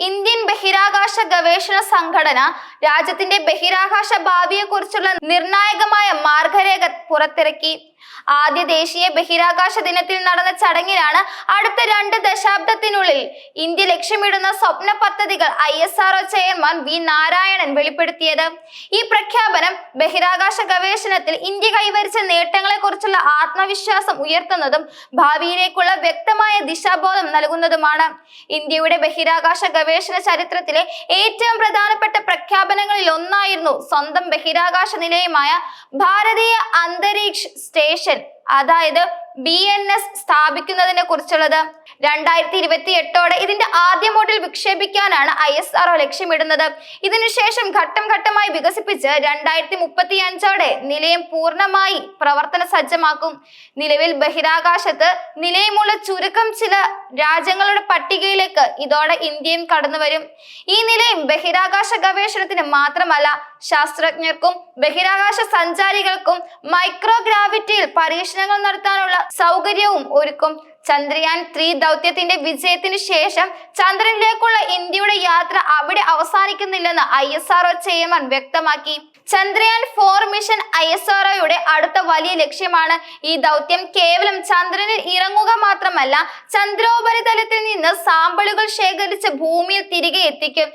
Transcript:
Indian ബഹിരാകാശ ഗവേഷണ സംഘടന രാജ്യത്തിന്റെ ബഹിരാകാശ ഭാവിയെക്കുറിച്ചുള്ള നിർണായകമായ മാർഗരേഖ പുറത്തിറക്കി. ആദ്യ ദേശീയ ബഹിരാകാശ ദിനത്തിൽ നടന്ന ചടങ്ങിലാണ് അടുത്ത രണ്ട് ദശാബ്ദത്തിനുള്ളിൽ ഇന്ത്യ ലക്ഷ്യമിടുന്ന സ്വപ്ന പദ്ധതികൾ I S R O chairman V Narayanan വെളിപ്പെടുത്തിയത്. ഈ പ്രഖ്യാപനം ബഹിരാകാശ ഗവേഷണത്തിൽ ഇന്ത്യ കൈവരിച്ച നേട്ടങ്ങളെക്കുറിച്ചുള്ള ആത്മവിശ്വാസം ഉയർത്തുന്നതും ഭാവിയിലേക്കുള്ള വ്യക്തമായ ദിശാബോധം നൽകുന്നതുമാണ്. ഇന്ത്യയുടെ ബഹിരാകാശ ഗവേഷണ ചരിത്രത്തിലെ ഏറ്റവും പ്രധാനപ്പെട്ട പ്രഖ്യാപനങ്ങളിൽ ഒന്നായിരുന്നു സ്വന്തം ബഹിരാകാശ നിലയമായ ഭാരതീയ അന്തരീക്ഷ സ്റ്റേഷൻ അതായത് ബി എൻ എസ് സ്ഥാപിക്കുന്നതിനെ കുറിച്ചുള്ളത് രണ്ടായിരത്തി ഇരുപത്തി എട്ടോടെ ഇതിന്റെ ആദ്യ മോഡൽ വിക്ഷേപിക്കാനാണ് ഐ എസ് ആർഒ ലക്ഷ്യമിടുന്നത്. ഇതിനുശേഷം ഘട്ടം ഘട്ടമായി വികസിപ്പിച്ച് രണ്ടായിരത്തി മുപ്പത്തി അഞ്ചോടെ നിലയം പൂർണമായി പ്രവർത്തന സജ്ജമാക്കും. നിലവിൽ ബഹിരാകാശത്ത് നിലയമുള്ള ചുരുക്കം ചില രാജ്യങ്ങളുടെ പട്ടികയിലേക്ക് ഇതോടെ ഇന്ത്യയും കടന്നു വരും ഈ നിലയം ബഹിരാകാശ ഗവേഷണത്തിന് മാത്രമല്ല ശാസ്ത്രജ്ഞർക്കും ബഹിരാകാശ സഞ്ചാരികൾക്കും മൈക്രോഗ്രാവിറ്റിയിൽ പരീക്ഷണങ്ങൾ നടത്താനുള്ള സൗകര്യവും ഒരുക്കും. ചന്ദ്രയാൻ ത്രീ ദൗത്യത്തിന്റെ വിജയത്തിന് ശേഷം ചന്ദ്രനിലേക്കുള്ള ഇന്ത്യയുടെ യാത്ര അവിടെ അവസാനിക്കുന്നില്ലെന്ന് I S R O chairman വ്യക്തമാക്കി. Chandrayaan four mission I S ആർഒയുടെ അടുത്ത വലിയ ലക്ഷ്യമാണ്. ഈ ദൗത്യം കേവലം ചന്ദ്രനിൽ ഇറങ്ങുക മാത്രമല്ല ചന്ദ്രോപരിതലത്തിൽ നിന്ന് സാമ്പിളുകൾ ശേഖരിച്ച് ഭൂമിയിൽ തിരികെ എത്തിക്കും.